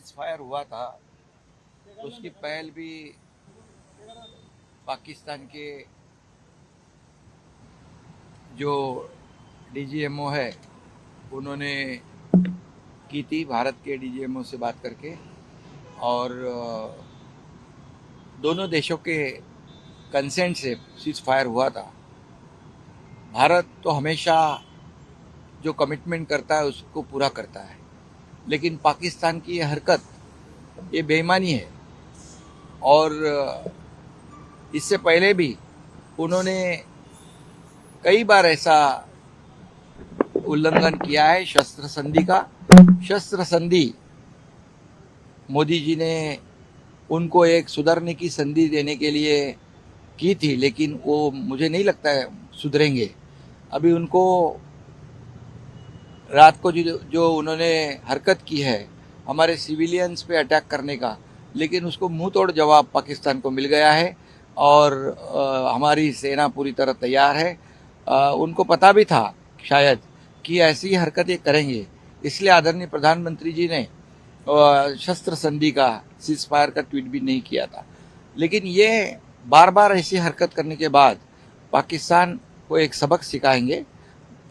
Cease fire हुआ था, उसकी पहल भी पाकिस्तान के जो डीजीएमओ है, उन्होंने की थी, भारत के डीजीएमओ से बात करके। और दोनों देशों के कंसेंट से सीज फायर हुआ था। भारत तो हमेशा जो कमिटमेंट करता है, उसको पूरा करता है। लेकिन पाकिस्तान की ये हरकत, ये बेईमानी है। और इससे पहले भी उन्होंने कई बार ऐसा उल्लंघन किया है शस्त्र संधि का। शस्त्र संधि, मोदी जी ने उनको एक सुधरने की संधि देने के लिए की थी, लेकिन वो मुझे नहीं लगता है सुधरेंगे। अभी उनको रात को जो जो उन्होंने हरकत की है हमारे सिविलियंस पे अटैक करने का लेकिन उसको मुँह तोड़ जवाब पाकिस्तान को मिल गया है और अ, हमारी सेना पूरी तरह तैयार है। अ, उनको पता भी था शायद कि ऐसी हरकतें करेंगे इसलिए आदरणीय प्रधानमंत्री जी ने शस्त्र संधि का सीज फायर का ट्वीट भी नहीं किया था। लेकिन ये बार बार ऐसी हरकत करने के बाद पाकिस्तान को एक सबक सिखाएँगे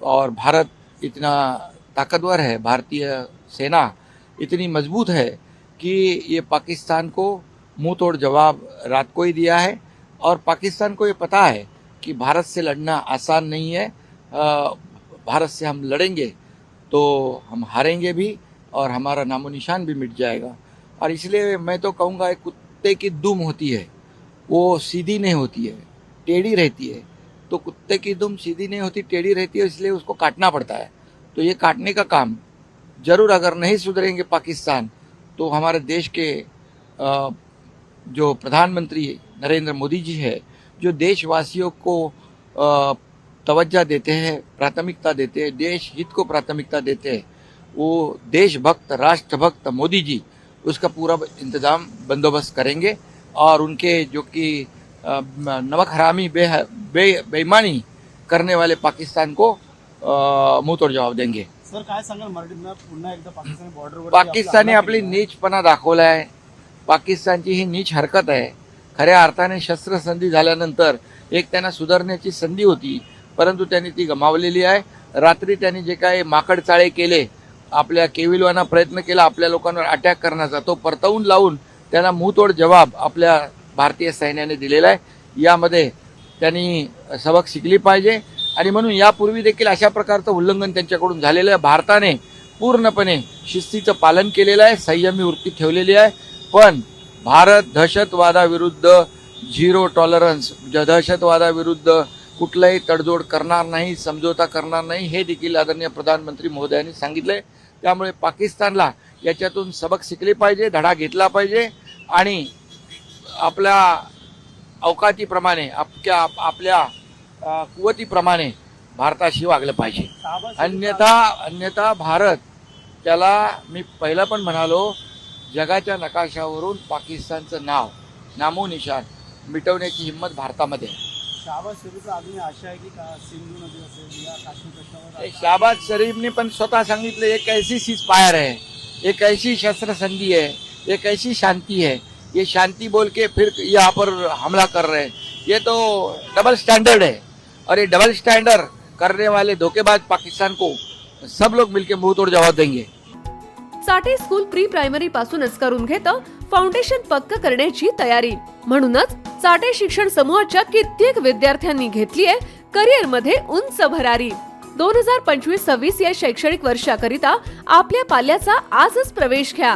और भारत इतना ताकतवर है, भारतीय सेना इतनी मज़बूत है कि ये पाकिस्तान को मुँह तोड़ जवाब रात को ही दिया है। और पाकिस्तान को ये पता है कि भारत से लड़ना आसान नहीं है भारत से हम लड़ेंगे तो हम हारेंगे भी और हमारा नामो निशान भी मिट जाएगा। और इसलिए मैं तो कहूँगा, एक कुत्ते की दुम होती है, वो सीधी नहीं होती है, टेढ़ी रहती है। तो कुत्ते की दुम सीधी नहीं होती, टेढ़ी रहती है, इसलिए उसको काटना पड़ता है। तो ये काटने का काम ज़रूर अगर नहीं सुधरेंगे पाकिस्तान तो हमारे देश के जो प्रधानमंत्री नरेंद्र मोदी जी है जो देशवासियों को तवज्जा देते हैं प्राथमिकता देते हैं देश हित को प्राथमिकता देते हैं वो देशभक्त राष्ट्रभक्त मोदी जी उसका पूरा इंतज़ाम बंदोबस्त करेंगे और उनके जो कि नमक हरामी बे, बे बेईमानी करने वाले पाकिस्तान को मुंहतोड जवाब देंगे. सर काय सांगाल मराठीत पुन्हा एकदा पाकिस्तानी बॉर्डरवर पाकिस्तानने आपली नीचपणा दाखवला आहे पाकिस्तानची ही नीच हरकत आहे. खऱ्या अर्थाने शस्त्रसंधी झाल्यानंतर एक त्यांना सुधारण्याची संधी होती परंतु त्यांनी ती गमावलेली आहे. रात्री त्यांनी जे काही माकड चाळे केले आपल्या केविलवाना प्रयत्न केला आपल्या लोकांवर अटॅक करण्याचा तो परतवून लावून त्यांना मुंहतोड जवाब आपल्या भारतीय सैन्याने दिलेला आहे. यामध्ये त्यांनी सबक शिकली पाहिजे. आणि म्हणून यापूर्वी देखील अशा प्रकारचं उल्लंघन त्यांच्याकडून झालेलं आहे. भारताने पूर्णपणे शिस्तीचं पालन केलेलं आहे संयमी वृत्ती ठेवलेली आहे. पण भारत दहशतवादाविरुद्ध झिरो टॉलरन्स ज- दहशतवादाविरुद्ध कुठलाही तडजोड करणार नाही समझोता करणार नाही हे देखील आदरणीय प्रधानमंत्री महोदयांनी आहे त्यामुळे पाकिस्तानला याच्यातून सबक शिकले पाहिजे धडा घेतला पाहिजे आणि आपल्या अवकातीप्रमाणे आपल्या आपल्या कुवतीप्रमाणे भारताशी वागलं पाहिजे. अन्यथा अन्यथा भारत त्याला मी पहिला पण म्हणालो जगाच्या नकाशावरून पाकिस्तानचं नाव नामो निशान मिटवण्याची हिंमत भारतामध्ये आहे. आशा आहे की का सिंधू नदी असेल या काश्मीर प्रश्नावर ते शाहबाज शरीफने पण स्वतः सांगितलं एक ऐसी सीज फायर है एक ऐसी शस्त्र संधि है एक ऐसी शांति है। ये शांति बोल के फिर यहाँ पर हमला कर रहे हैं। ये तो डबल स्टैंडर्ड है। और ये डबल स्टैंडर्ड करने वाले धोखेबाज पाकिस्तान को सब लोग मिलके मुंह तोड़ जवाब देंगे। साठे स्कूल प्री प्रायमरी पासूनच करून घेतं फाउंडेशन पक्क करण्याची तयारी. म्हणूनच साठे शिक्षण समूहाच्या कित्येक विद्यार्थ्यांनी घेतलीये करिअरमध्ये उंच भरारी. दोन हजार पंचवीस सव्वीस या शैक्षणिक वर्षाकरिता आपल्या पाल्याचा आजच प्रवेश घ्या.